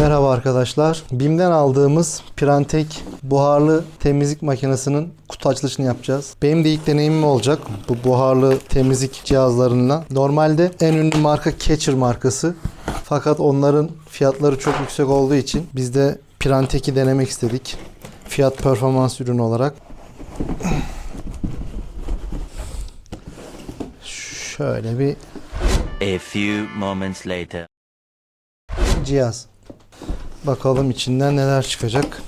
Merhaba arkadaşlar. BİM'den aldığımız Pirantek buharlı temizlik makinesinin kutu açılışını yapacağız. Benim de ilk deneyimim olacak bu buharlı temizlik cihazlarıyla. Normalde en ünlü marka Catcher markası. Fakat onların fiyatları çok yüksek olduğu için biz de Pirantek'i denemek istedik. Fiyat performans ürünü olarak. Şöyle bir A few moments later. cihaz. Bakalım içinden neler çıkacak.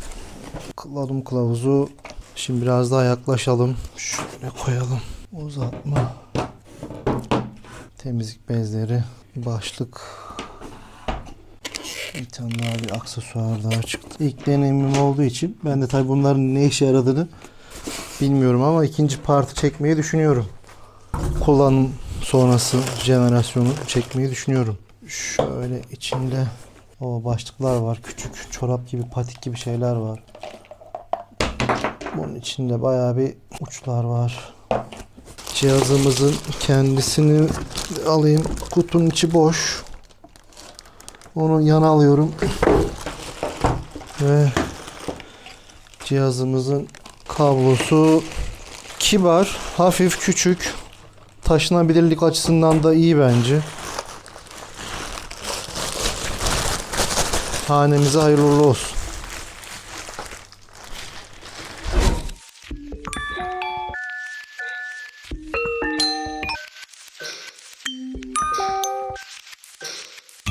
Kullanım kılavuzu. Şimdi biraz daha yaklaşalım. Şöyle koyalım. Uzatma. Temizlik bezleri. Başlık. Bir tane daha bir aksesuar daha çıktı. İlk deneyimim olduğu için ben de tabii bunların ne işe yaradığını bilmiyorum ama ikinci partı çekmeyi düşünüyorum. Kullanım sonrası jenerasyonu çekmeyi düşünüyorum. Şöyle içinde o başlıklar var. Küçük çorap gibi, patik gibi şeyler var. Bunun içinde bayağı bir uçlar var. Cihazımızın kendisini alayım. Kutunun içi boş. Onu yana alıyorum. Ve cihazımızın kablosu kibar, hafif küçük. Taşınabilirlik açısından da iyi bence. Hanemize hayırlı olsun.